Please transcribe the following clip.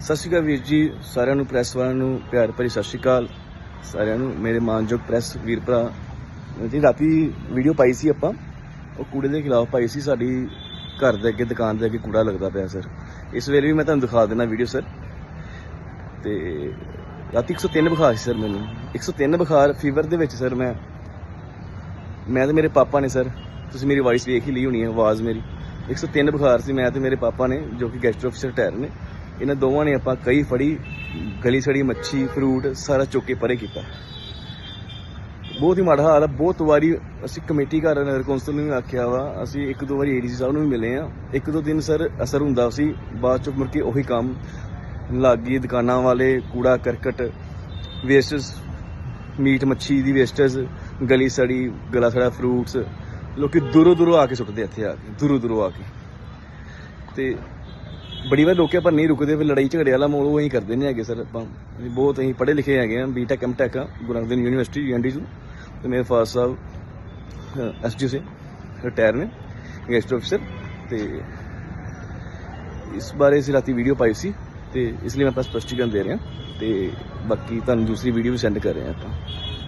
ਸਤਿ ਸ਼੍ਰੀ ਅਕਾਲ ਵੀਰ ਜੀ, ਸਾਰਿਆਂ ਨੂੰ ਪ੍ਰੈਸ ਵਾਲਿਆਂ ਨੂੰ, ਪਿਆਰ ਭਰੀ ਸਤਿ ਸ਼੍ਰੀ ਅਕਾਲ। ਸਾਰਿਆਂ ਨੂੰ, ਮੇਰੇ ਮਾਨਯੋਗ ਪ੍ਰੈਸ ਵੀਰ ਭਰਾ। ਜੀ, ਰਾਤੀ ਵੀਡੀਓ ਪਾਈ ਸੀ ਆਪਾਂ। ਉਹ ਕੂੜੇ ਦੇ ਖਿਲਾਫ ਪਾਈ ਸੀ ਸਾਡੀ ਘਰ ਦੇ ਅੱਗੇ, ਦੁਕਾਨ ਦੇ ਅੱਗੇ ਕੂੜਾ ਲੱਗਦਾ ਪਿਆ ਸਰ ਇਸ ਵੇਲੇ ਵੀ ਮੈਂ ਤੁਹਾਨੂੰ ਦਿਖਾ ਦਿੰਦਾ ਵੀਡੀਓ ਸਰ ਤੇ ਰਾਤੀ 103 ਬੁਖਾਰ ਸੀ ਸਰ ਮੈਨੂੰ। 103 ਬੁਖਾਰ ਫੀਵਰ ਦੇ ਵਿੱਚ ਸਰ ਮੈਂ। ਮੈਂ ਤੇ ਮੇਰੇ ਪਾਪਾ ਨੇ ਸਰ ਤੁਸੀਂ ਮੇਰੀ ਵਾਇਸ ਵੇਖ ਹੀ ਲਈ ਹੋਣੀ ਹੈ, ਆਵਾਜ਼ ਮੇਰੀ। 103 ਬੁਖਾਰ ਸੀ ਮੈਂ ਤੇ ਮੇਰੇ ਪਾਪਾ ਨੇ, ਜੋ ਕਿ ਗੈਸਟ ਅਫਸਰ ਟਾਇਰ ਨੇ। ਇਹਨਾਂ ਦੋਵਾਂ ਨੇ ਆਪਾਂ ਕਈ ਫੜੀ, ਗਲੀ ਸੜੀ, ਮੱਛੀ ਫਰੂਟ ਸਾਰਾ ਚੁੱਕ ਕੇ ਪਰੇ ਕੀਤਾ। ਬਹੁਤ ਹੀ ਮਾੜਾ ਹਾਲ ਹੈ ਬਹੁਤ ਵਾਰੀ ਅਸੀਂ ਕਮੇਟੀ ਘਰ ਨਗਰ ਕੌਂਸਲ ਨੂੰ ਵੀ ਆਖਿਆ ਵਾ, ਅਸੀਂ ਇੱਕ ਦੋ ਵਾਰੀ ਏਡੀਸੀ ਸਾਹਿਬ ਨੂੰ ਵੀ ਮਿਲੇ ਆ। ਇੱਕ ਦੋ ਦਿਨ ਸਰ ਅਸਰ ਹੁੰਦਾ ਸੀ, ਬਾਅਦ ਚ ਮੁੜ ਕੇ ਉਹੀ ਕੰਮ ਲਾਗੀ ਦੁਕਾਨਾਂ ਵਾਲੇ, ਕੂੜਾ, ਕਰਕਟ ਵੇਸਟਸ ਮੀਟ, ਮੱਛੀ ਦੀ ਵੇਸਟਸ ਗਲੀ ਸੜੀ, ਗਲਾ ਸੜਾ ਫਰੂਟਸ ਲੋਕੀ ਦੂਰੋਂ ਦੂਰੋਂ ਆ ਕੇ ਸੁੱਟਦੇ ਇੱਥੇ ਆ ਕੇ, ਦੂਰੋਂ ਦੂਰੋਂ ਆ ਕੇ। ਤੇ ਬੜੀ ਵਾਰ ਲੋਕੇ ਪਰ ਨਹੀਂ ਰੁਕਦੇ, ਫਿਰ ਲੜਾਈ ਝਗੜੇ ਵਾਲਾ ਮੋੜ ਉਹ ਅਸੀਂ ਕਰਦੇ ਨਹੀਂ ਹੈਗੇ ਸਰ ਆਪਾਂ। ਅਸੀਂ ਬਹੁਤ, ਅਸੀਂ ਪੜ੍ਹੇ ਲਿਖੇ ਹੈਗੇ ਆ ਬੀਟੈਕ ਐਮਟੈਕ ਆ ਗੁਰੂ ਨਾਨਕ ਦੇਵ ਯੂਨੀਵਰਸਿਟੀ ਯੂਐਨਡੀ ਤੋਂ ਤੇ ਮੇਰੇ ਫਾਦਰ ਸਾਹਿਬ ਐਸਜੀ ਸੇ, ਰਿਟਾਇਰ ਨੇ ਗੈਸਟ ਅਫਸਰ। ਤੇ ਇਸ ਬਾਰੇ ਅਸੀਂ ਰਾਤੀ ਵੀਡੀਓ ਪਾਈ ਸੀ, ਤੇ ਇਸ ਲਈ ਮੈਂ ਆਪਾਂ ਸਪਸ਼ਟੀਕਰਨ ਦੇ ਰਿਹਾ। ਹਾਂ ਤੇ ਬਾਕੀ ਤੁਹਾਨੂੰ ਦੂਸਰੀ ਵੀਡੀਓ ਵੀ ਸੈਂਡ ਕਰ ਰਹੇ ਹਾਂ ਆਪਾਂ।